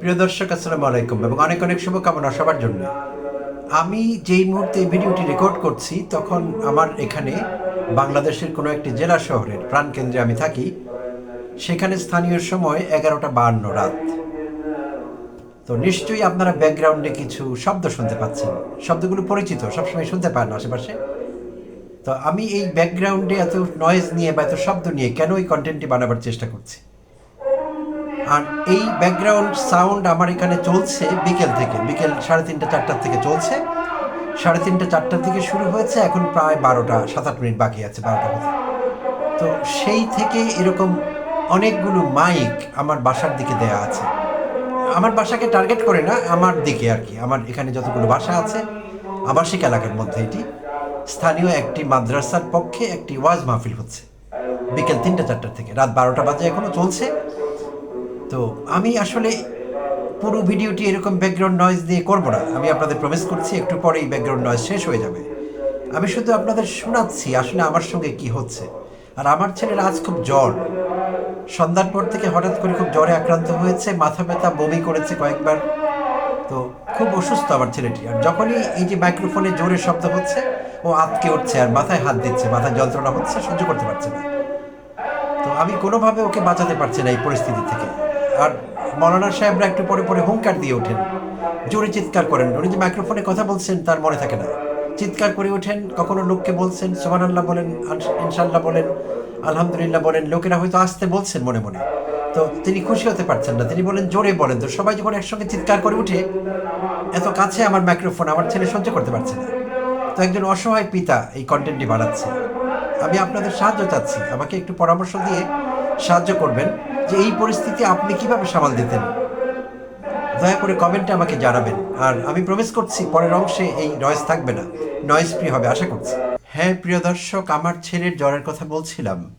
প্রিয় দর্শক, আসসালামু আলাইকুম এবং অনেক অনেক শুভকামনা সবার জন্য। আমি যেই মুহূর্তে ভিডিওটি রেকর্ড করছি, তখন আমার এখানে বাংলাদেশের কোনো একটি জেলা শহরের প্রাণকেন্দ্রে আমি থাকি। সেখানে স্থানীয় সময় এগারোটা বাহান্ন রাত। তো নিশ্চয়ই আপনারা ব্যাকগ্রাউন্ডে কিছু শব্দ শুনতে পাচ্ছেন। শব্দগুলো পরিচিত, সবসময় শুনতে পান আশেপাশে। তো আমি এই ব্যাকগ্রাউন্ডে এত নয়েজ নিয়ে বা এত শব্দ নিয়ে কেন এই কন্টেন্টটি বানাবার চেষ্টা করছি? আর এই ব্যাকগ্রাউন্ড সাউন্ড আমার এখানে চলছে বিকেল থেকে। বিকেল সাড়ে তিনটা, চারটার থেকে চলছে। সাড়ে তিনটা, চারটার থেকে শুরু হয়েছে, এখন প্রায় বারোটা সাত আট মিনিট বাকি আছে, বারোটা মতো তো সেই থেকে এরকম অনেকগুলো মাইক আমার বাসার দিকে দেয়া আছে। আমার বাসাকে টার্গেট করে না, আমার দিকে আর কি। আমার এখানে যতগুলো বাসা আছে, আবাসিক এলাকার মধ্যে এটি। স্থানীয় একটি মাদ্রাসার পক্ষে একটি ওয়াজ মাহফিল হচ্ছে। বিকেল তিনটা, চারটার থেকে। রাত বারোটা বাজে এখনও চলছে। তো আমি আসলে পুরো ভিডিওটি এরকম ব্যাকগ্রাউন্ড নয়েজ দিয়ে করব না। আমি আপনাদের প্রমিস করছি, একটু পরেই ব্যাকগ্রাউন্ড নয়েজ শেষ হয়ে যাবে। আমি শুধু আপনাদের শোনাচ্ছি আসলে আমার সঙ্গে কি হচ্ছে। আর আমার ছেলের আজ খুব জ্বর। সন্ধ্যার পর থেকে হঠাৎ করে খুব জ্বরে আক্রান্ত হয়েছে, মাথা ব্যথা, বমি করেছে কয়েকবার। তো খুব অসুস্থ আমার ছেলেটি। আর যখনই এই যে মাইক্রোফোনে জোরে শব্দ হচ্ছে, ও আটকে উঠছে আর মাথায় হাত দিচ্ছে, মাথায় যন্ত্রণা হচ্ছে, সহ্য করতে পারছে না। তো আমি কোনোভাবে ওকে বাঁচাতে পারছি না এই পরিস্থিতি থেকে। আর মৌলানা সাহেবরা একটু পরে পরে হুঙ্কার দিয়ে ওঠেন। জোরে চিৎকার করেন। উনি যে মাইক্রোফোনে কথা বলছেন, তার মনে থাকে না। চিৎকার করে ওঠেন, কখনো লোককে বলছেন সোমান আল্লাহ বলেন ইনশাল্লাহ বলেন, আলহামদুলিল্লাহ বলেন, লোকেরা হয়তো আসতে বলছেন মনে মনে। তো তিনি খুশি হতে পারছেন না। তিনি বলেন, জোরে বলেন। তো সবাই যখন একসঙ্গে চিৎকার করে উঠে, এত কাছে আমার মাইক্রোফোন আমার ছেলে সহ্য করতে পারছে না। তো একজন অসহায় পিতা এই কন্টেন্টটি বানাচ্ছে। আমি আপনাদের সাহায্য চাচ্ছি। আমাকে একটু পরামর্শ দিয়ে সাহায্য করবেন। যে এই পরিস্থিতি আপনি কীভাবে সামাল দিতেন? দয়া করে কমেন্টে আমাকে জানাবেন। আর আমি প্রমিস করছি, পরের অংশে এই নয়েজ থাকবে না। নয়েজ ফ্রি হবে, আশা করছি। হ্যাঁ প্রিয় দর্শক, আমার ছেলের জ্বরের কথা বলছিলাম।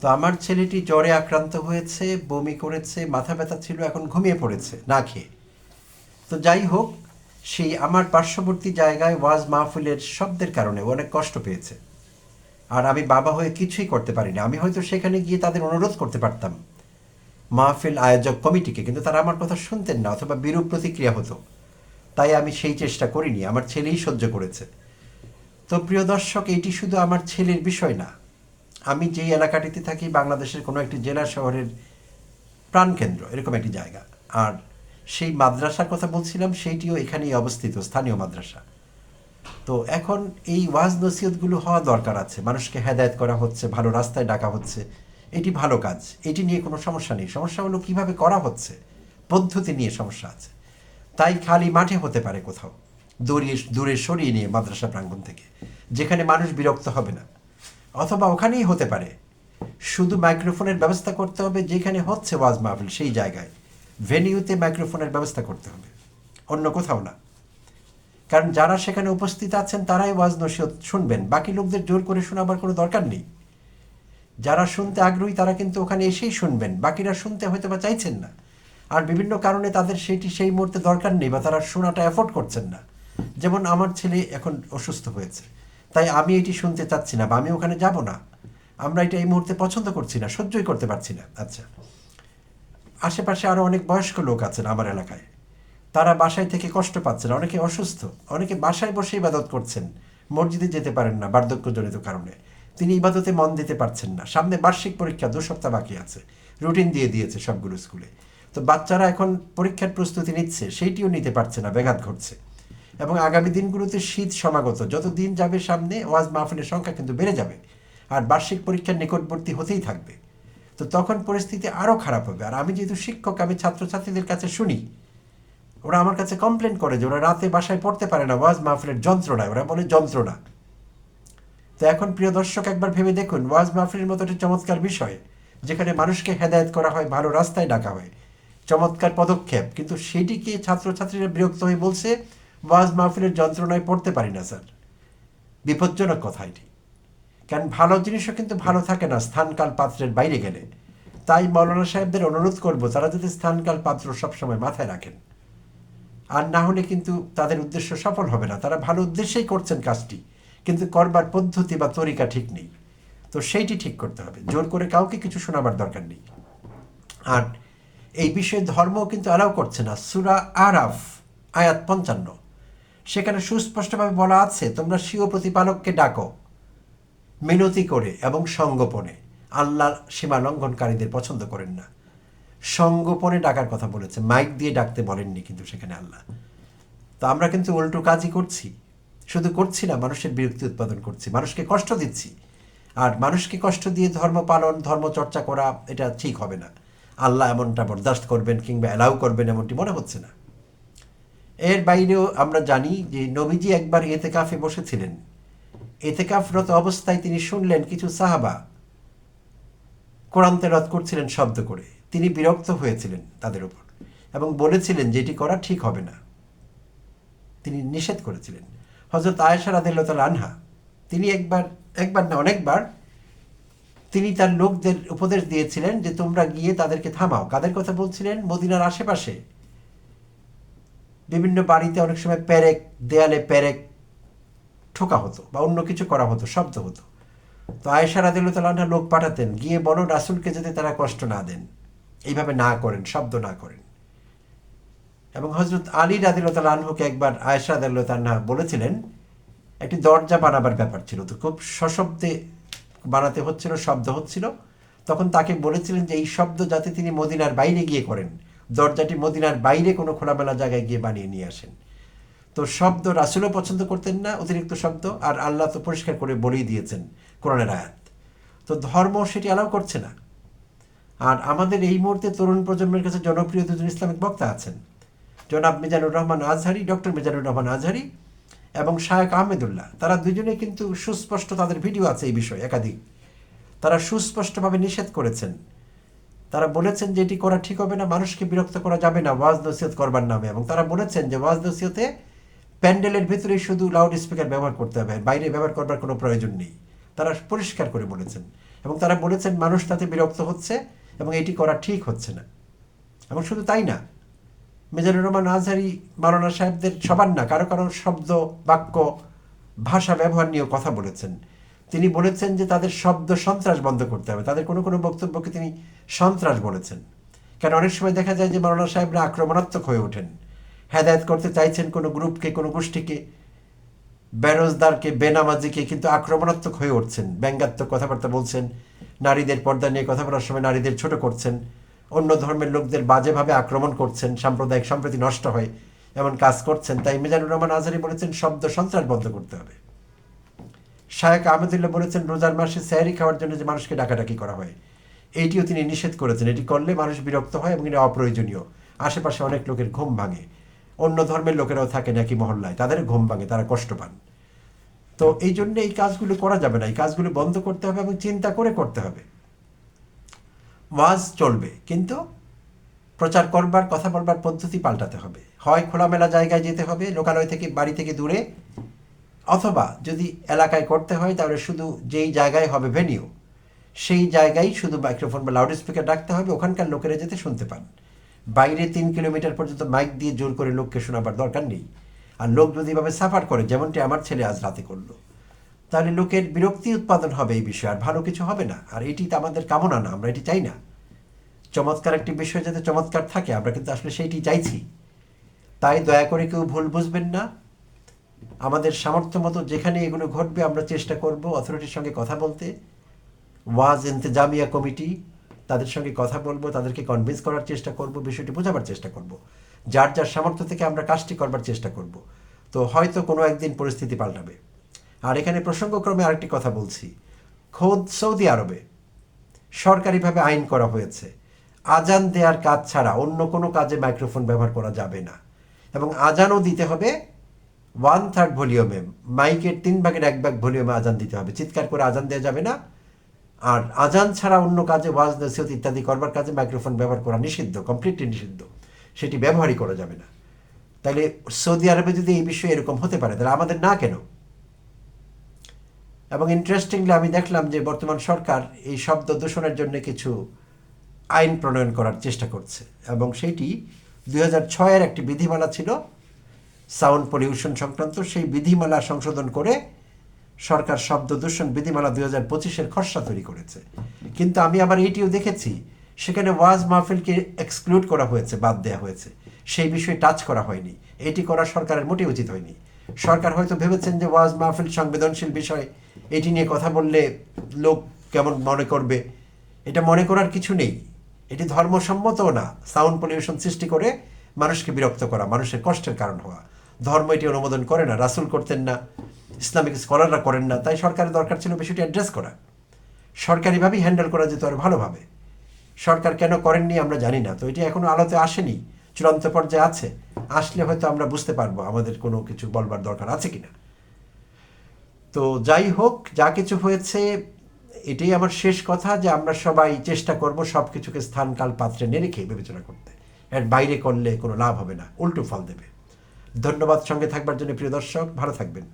তো আমার ছেলেটি জ্বরে আক্রান্ত হয়েছে, বমি করেছে, মাথা ব্যথা ছিল, এখন ঘুমিয়ে পড়েছে, না খেয়ে। তো যাই হোক সেই আমার পার্শ্ববর্তী জায়গায় ওয়াজ মাহফিলের শব্দের কারণে অনেক কষ্ট পেয়েছে। আর আমি বাবা হয়ে কিছুই করতে পারিনি। আমি হয়তো সেখানে গিয়ে তাদের অনুরোধ করতে পারতাম। মাহফিল আয়োজক কমিটিকে, কিন্তু তারা আমার কথা শুনতেন না অথবা বিরূপ প্রতিক্রিয়া হতো। তাই আমি সেই চেষ্টা করিনি, আমার ছেলেই সহ্য করেছে। তো প্রিয় দর্শক, এটি শুধু আমার ছেলের বিষয় না। আমি যেই এলাকাটিতে থাকি, বাংলাদেশের কোনো একটি জেলা শহরের প্রাণকেন্দ্র, এরকম একটি জায়গা। আর সেই মাদ্রাসার কথা বলছিলাম, সেইটিও এখানেই অবস্থিত, স্থানীয় মাদ্রাসা। তো এখন এই ওয়াজ নসিহতগুলো হওয়া দরকার আছে। মানুষকে হেদায়েত করা হচ্ছে, ভালো রাস্তায় ডাকা হচ্ছে। এটি ভালো কাজ, এটি নিয়ে কোনো সমস্যা নেই। সমস্যা হলো কীভাবে করা হচ্ছে, পদ্ধতি নিয়ে সমস্যা আছে। তাই খালি মাঠে হতে পারে কোথাও, দূরে দূরে সরিয়ে নিয়ে মাদ্রাসা প্রাঙ্গণ থেকে, যেখানে মানুষ বিরক্ত হবে না। অথবা ওখানেই হতে পারে। শুধু মাইক্রোফোনের ব্যবস্থা করতে হবে, যেখানে হচ্ছে ওয়াজ মাহফিল সেই জায়গায়। ভেনিউতে মাইক্রোফোনের ব্যবস্থা করতে হবে, অন্য কোথাও না। কারণ যারা সেখানে উপস্থিত আছেন, তারাই ওয়াজ নসিহত শুনবেন। বাকি লোকদের জোর করে শোনাবার কোনো দরকার নেই। যারা শুনতে আগ্রহী, তারা কিন্তু ওখানে এসেই শুনবেন। বাকিরা শুনতে হয়তো বা চাইছেন না। আর বিভিন্ন কারণে তাদের সেটি সেই মুহূর্তে দরকার নেই বা তারা শোনাটা অ্যাফোর্ড করছেন না। যেমন আমার ছেলে এখন অসুস্থ হয়েছে। তাই আমি এটি শুনতে চাচ্ছি না বা আমি ওখানে যাব না। আমরা এটা এই মুহূর্তে পছন্দ করছি না, সহ্যই করতে পারছি না। আচ্ছা। আশেপাশে আরও অনেক বয়স্ক লোক আছেন আমার এলাকায়। তারা বাসায় থেকে কষ্ট পাচ্ছেন অনেকে অসুস্থ, অনেকে বাসায় বসে ইবাদত করছেন। মসজিদে যেতে পারেন না বার্ধক্যজনিত কারণে। তিনি ইবাদতে মন দিতে পারছেন না। সামনে বার্ষিক পরীক্ষা, দু সপ্তাহ বাকি আছে। রুটিন দিয়ে দিয়েছে সবগুলো স্কুলে। তো বাচ্চারা এখন পরীক্ষার প্রস্তুতি নিচ্ছে, সেইটিও নিতে পারছে না, ব্যাঘাত ঘটছে। এবং আগামী দিনগুলোতে শীত সমাগত, যত দিন যাবে সামনে, ওয়াজ মাহফিলের সংখ্যা কিন্তু বেড়ে যাবে। আর বার্ষিক পরীক্ষার নিকটবর্তী হতেই থাকবে। তো তখন পরিস্থিতি আরও খারাপ হবে। আর আমি যেহেতু শিক্ষক, আমি ছাত্রছাত্রীদের কাছে শুনি, ওরা আমার কাছে কমপ্লেন করে যে ওরা রাতে বাসায় পড়তে পারে না, ওয়াজ মাহফিলের যন্ত্রণায়। ওরা বলে, যন্ত্রণা। তো এখন প্রিয় দর্শক, একবার ভেবে দেখুন, ওয়াজ মাহফিলের মতো একটা চমৎকার বিষয়, যেখানে মানুষকে হেদায়েত করা হয়, ভালো রাস্তায় ডাকা হয়। চমৎকার পদক্ষেপ, কিন্তু সেটিকে ছাত্রছাত্রীরা বিরক্ত হয়ে বলছে, ওয়াজ মাহফিলের যন্ত্রণায় পড়তে পারি না, স্যার? বিপজ্জনক কথা এটি। কারণ ভালো জিনিসও কিন্তু ভালো থাকে না, স্থানকাল পাত্রের বাইরে গেলে। তাই মৌলানা সাহেবদের অনুরোধ করব তারা যাতে স্থানকাল পাত্র সবসময় মাথায় রাখেন। আর না হলে কিন্তু তাদের উদ্দেশ্য সফল হবে না, তারা ভালো উদ্দেশ্যেই করছেন কাজটি। কিন্তু করবার পদ্ধতি বা তরিকা ঠিক নেই। তো সেইটি ঠিক করতে হবে। জোর করে কাউকে কিছু শোনাবার দরকার নেই। আর এই বিষয়ে ধর্ম কিন্তু অ্যালাউ করছে না। সুরা আরাফ, আয়াত পঞ্চান্ন। সেখানে সুস্পষ্টভাবে বলা আছে, তোমরা স্বীয় প্রতিপালককে ডাকো, মিনতি করে এবং সঙ্গোপনে। আল্লাহ সীমা লঙ্ঘনকারীদের পছন্দ করেন না। সঙ্গোপনে ডাকার কথা বলেছে। মাইক দিয়ে ডাকতে বলেননি কিন্তু সেখানে আল্লাহ। তো আমরা কিন্তু উল্টো কাজই করছি। শুধু করছি না, মানুষের বিরক্তি উৎপাদন করছি, মানুষকে কষ্ট দিচ্ছি। আর মানুষকে কষ্ট দিয়ে ধর্ম পালন, ধর্ম চর্চা করা, এটা ঠিক হবে না। আল্লাহ এমনটা বরদাস্ত করবেন কিংবা অ্যালাউ করবেন এমনটি মনে হচ্ছে না। এর বাইরেও আমরা জানি যে নবীজি একবার এতেকাফে বসেছিলেন। এতেকাফরত অবস্থায় তিনি শুনলেন কিছু সাহাবা কোরআন তেলাওয়াত করছিলেন শব্দ করে। তিনি বিরক্ত হয়েছিলেন তাদের উপর এবং বলেছিলেন যে এটি করা ঠিক হবে না। তিনি নিষেধ করেছিলেন। হজরত আয়েশা রাদিল্লাহ আনহা, তিনি একবার একবার না অনেকবার তিনি তার লোকদের উপদেশ দিয়েছিলেন যে তোমরা গিয়ে তাদেরকে থামাও। কাদের কথা বলছিলেন? মদিনার আশেপাশে। বিভিন্ন বাড়িতে অনেক সময় প্যারেক দেয়ালে প্যারেক ঠোকা হতো বা অন্য কিছু করা হতো, শব্দ হতো। তো আয়েশা রাদিল্লাহ লোক পাঠাতেন, গিয়ে বলো রাসুলকে যাতে তারা কষ্ট না দেন। এইভাবে না করেন, শব্দ না করেন। এবং হজরত আলী রাদিল্লাহ আনহুকে একবার আয়েশা রাদিল্লাহ বলেছিলেন, একটি দরজা বানাবার ব্যাপার ছিল। তো খুব সশব্দে বানাতে হচ্ছিল, শব্দ হচ্ছিল। তখন তাকে বলেছিলেন যে, এই শব্দ যাতে তিনি মদিনার বাইরে গিয়ে করেন, দরজাটি মদিনার বাইরে কোনো খোলামেলা জায়গায় গিয়ে বানিয়ে নিয়ে আসেন। তো শব্দ রাসুলও পছন্দ করতেন না, অতিরিক্ত শব্দ, আর আল্লাহ তো পরিষ্কার করে বলেই দিয়েছেন কোরআনের আয়াত। তো ধর্ম সেটি অ্যালাউ করছে না। আর আমাদের এই মুহূর্তে তরুণ প্রজন্মের কাছে জনপ্রিয় দুজন ইসলামিক বক্তা আছেন। জনাব মিজানুর রহমান আজহারি, ডক্টর মিজানুর রহমান আজহারি এবং শায়েক আহমেদুল্লাহ। তারা দুজনে কিন্তু সুস্পষ্ট তাদের ভিডিও আছে এই বিষয়ে একাধিক। তারা সুস্পষ্টভাবে নিষেধ করেছেন। তারা বলেছেন যে এটি করা ঠিক হবে না, মানুষকে বিরক্ত করা যাবে না, ওয়াজ নসিহত করবার নামে। এবং তারা বলেছেন যে ওয়াজ নসিহতে প্যান্ডেলের ভিতরেই শুধু লাউড স্পিকার ব্যবহার করতে হবে বাইরে ব্যবহার করবার কোনো প্রয়োজন নেই। তারা পরিষ্কার করে বলেছেন। এবং তারা বলেছেন মানুষ তাতে বিরক্ত হচ্ছে এবং এটি করা ঠিক হচ্ছে না। এবং শুধু তাই না মেজানুর রহমান আজহারি, মাওলানা সাহেবদের সবার না, কারও কারও শব্দ, বাক্য, ভাষা, ব্যবহার নিয়েও কথা বলেছেন। তিনি বলেছেন যে তাদের শব্দ সন্ত্রাস বন্ধ করতে হবে। তাদের কোনো কোনো বক্তব্যকে তিনি সন্ত্রাস বলেছেন। কেন অনেক সময় দেখা যায় যে মাওলানা সাহেবরা আক্রমণাত্মক হয়ে ওঠেন। হেদায়ত করতে চাইছেন কোনো গ্রুপকে, কোনো গোষ্ঠীকে, বেরোজদারকে, বেনামাজিকে, কিন্তু আক্রমণাত্মক হয়ে উঠছেন। ব্যঙ্গাত্মক কথাবার্তা বলছেন, নারীদের পর্দা নিয়ে কথা বলার সময় নারীদের ছোট করছেন। অন্য ধর্মের লোকদের বাজেভাবে আক্রমণ করছেন, সাম্প্রদায়িক সম্প্রীতি নষ্ট হয় এমন কাজ করছেন, তাই মিজানুর রহমান আজহারি বলেছেন, শব্দ সন্ত্রাস বন্ধ করতে হবে। শায়েক আহমেদুল্লাহ বলেছেন, রোজার মাসে স্যারি খাওয়ার জন্য যে মানুষকে ডাকাডাকি করা হয়, এইটিও তিনি নিষেধ করেছেন। এটি করলে মানুষ বিরক্ত হয় এবং এটা অপ্রয়োজনীয়। আশেপাশে অনেক লোকের ঘুম ভাঙে। অন্য ধর্মের লোকেরাও থাকে নাকি মহল্লায়, তাদের ঘুম ভাঙে, তারা কষ্ট পান। তো এই জন্য এই কাজগুলো করা যাবে না। এই কাজগুলো বন্ধ করতে হবে এবং চিন্তা করে করতে হবে। ওয়াজ চলবে, কিন্তু প্রচার করবার, কথা বলবার পদ্ধতি পাল্টাতে হবে। হয় খোলামেলা জায়গায় যেতে হবে, লোকালয় থেকে বাড়ি থেকে দূরে, অথবা যদি এলাকায় করতে হয়, তাহলে শুধু যেই জায়গায় হবে ভেনিউ সেই জায়গায় শুধু মাইক্রোফোন বা লাউড স্পিকার ডাকতে হবে, ওখানকার লোকেরা যেতে শুনতে পান। বাইরে তিন কিলোমিটার পর্যন্ত মাইক দিয়ে জোর করে লোককে শোনাবার দরকার নেই। আর লোক যদি এভাবে সাফার করে, যেমনটি আমার ছেলে আজ রাতে করল। তাহলে লোকের বিরক্তি উৎপাদন হবে এই বিষয়ে, আর ভালো কিছু হবে না। আর এটি তো আমাদের কামনা না, আমরা এটি চাই না। চমৎকার একটি বিষয় যাতে চমৎকার থাকে, আমরা কিন্তু আসলে সেইটি চাইছি। তাই দয়া করে কেউ ভুল বুঝবেন না। আমাদের সামর্থ্য মতো যেখানে এগুলো ঘটবে, আমরা চেষ্টা করব অথরিটির সঙ্গে কথা বলতে। ওয়াজ ইন্তেজামিয়া কমিটি, তাদের সঙ্গে কথা বলব, তাদেরকে কনভিন্স করার চেষ্টা করব, বিষয়টি বোঝাবার চেষ্টা করব। যার যার সামর্থ্য থেকে আমরা কাজটি করবার চেষ্টা করব। তো হয়তো কোনো একদিন পরিস্থিতি পাল্টাবে। আর এখানে প্রসঙ্গক্রমে আরেকটি কথা বলছি। খোদ সৌদি আরবে সরকারিভাবে আইন করা হয়েছে। আজান দেওয়ার কাজ ছাড়া অন্য কোনো কাজে মাইক্রোফোন ব্যবহার করা যাবে না। এবং আজানও দিতে হবে ওয়ান থার্ড ভলিউমে মাইকের তিন ভাগের এক ভাগ ভলিউমে আজান দিতে হবে। চিৎকার করে আজান দেওয়া যাবে না। আর আজান ছাড়া অন্য কাজে ওয়াজ, নসিহত ইত্যাদি করবার কাজে মাইক্রোফোন ব্যবহার করা নিষিদ্ধ কমপ্লিটলি নিষিদ্ধ। সেটি ব্যবহারই করা যাবে না। তাহলে সৌদি আরবে যদি এই বিষয়ে এরকম হতে পারে, তাহলে আমাদের না কেন? এবং ইন্টারেস্টিংলি আমি দেখলাম যে বর্তমান সরকার এই শব্দ দূষণের জন্য কিছু আইন প্রণয়ন করার চেষ্টা করছে এবং সেইটি দুই হাজার ছয়ের একটি বিধিমালা ছিল সাউন্ড পলিউশন সংক্রান্ত। সেই বিধিমালা সংশোধন করে সরকার শব্দ দূষণ বিধিমালা দুই হাজার পঁচিশের খসড়া তৈরি করেছে। কিন্তু আমি আবার এইটিও দেখেছি, সেখানে ওয়াজ মাহফিলকে এক্সক্লুড করা হয়েছে, বাদ দেওয়া হয়েছে। সেই বিষয়ে টাচ করা হয়নি। এটি করা সরকারের মোটেই উচিত হয়নি। সরকার হয়তো ভেবেছেন যে ওয়াজ মাহফিল সংবেদনশীল বিষয় এটি নিয়ে কথা বললে লোক কেমন মনে করবে? এটা মনে করার কিছু নেই। এটি ধর্মসম্মতও না। সাউন্ড পলিউশন সৃষ্টি করে মানুষকে বিরক্ত করা, মানুষের কষ্টের কারণ হওয়া। ধর্ম এটি অনুমোদন করে না, রাসুল করতেন না, ইসলামিক স্কলাররা করেন না, তাই সরকারের দরকার ছিল বিষয়টি অ্যাড্রেস করা। সরকারিভাবেই হ্যান্ডেল করা যেত আর ভালোভাবে। সরকার কেন করেননি আমরা জানি না, তো এটি এখনও আলোতে আসেনি, চূড়ান্ত পর্যায়ে আছে। আসলে হয়তো আমরা বুঝতে পারব আমাদের কোনো কিছু বলবার দরকার আছে কিনা। তো যাই হোক, যা কিছু হয়েছে, এটাই আমার শেষ কথা যে আমরা সবাই চেষ্টা করব সব কিছুকে স্থান কাল পাত্রে নিয়ে রেখে বিবেচনা করতে। এর বাইরে করলে কোনো লাভ হবে না, উল্টো ফল দেবে। ধন্যবাদ সঙ্গে থাকবার জন্য প্রিয় দর্শক, ভালো থাকবেন।